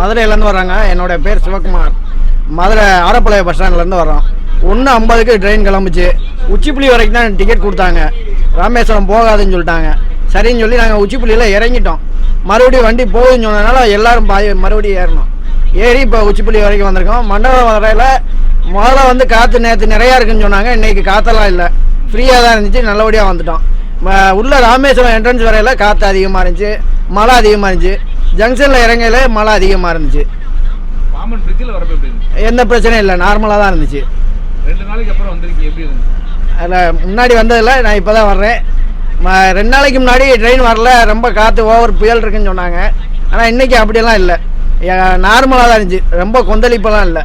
மதுரையிலேருந்து வர்றாங்க என்னோட பேர் சிவகுமார். மதுரை ஆரப்பாளைய பஸ் ஸ்டாண்ட்லேருந்து வர்றோம். ஒன்று ஐம்பதுக்கு ட்ரெயின் கிளம்புச்சு. உச்சிப்புள்ளி வரைக்கும் தான் டிக்கெட் கொடுத்தாங்க. ராமேஸ்வரம் போகாதுன்னு சொல்லிட்டாங்க. சரின்னு சொல்லி நாங்கள் உச்சிப்புலியில் இறங்கிட்டோம். மறுபடியும் வண்டி போகுதுன்னு சொன்னதுனால எல்லோரும் பாய் மறுபடியும் ஏறணும். ஏறி இப்போ உச்சிப்புலி வரைக்கும் வந்திருக்கோம். மண்டபம் வரையில் முதல்ல வந்து காற்று நேற்று நிறையா இருக்குன்னு சொன்னாங்க. இன்னைக்கு காற்றெல்லாம் இல்லை. ஃப்ரீயாக தான் இருந்துச்சு. நல்லபடியாக வந்துட்டோம். உள்ளே உள்ள ராமேஸ்வரம் என்ட்ரன்ஸ் வரையில் காற்று அதிகமாக இருந்துச்சு. மழை அதிகமாக இருந்துச்சு. ஜங்ஷனில் இறங்கையில மழை அதிகமாக இருந்துச்சு. பாம்பன் பிரிட்ஜில் வரப்போ எப்படி இருந்துச்சு? எந்த பிரச்சனையும் இல்லை நார்மலாக தான் இருந்துச்சு. ரெண்டு நாளைக்கு அப்புறம் வந்திருக்கீங்க எப்படி அதில் முன்னாடி வந்ததில்ல நான் இப்போ தான் வர்றேன் ரெண்டு நாளைக்கு முன்னாடி ட்ரெயின் வரல ரொம்ப காற்று ஓவர் புயல் இருக்குன்னு சொன்னாங்க. ஆனால் இன்றைக்கி அப்படியெல்லாம் இல்லை. நார்மலாக தான் இருந்துச்சு ரொம்ப கொந்தளிப்பெல்லாம் இல்லை.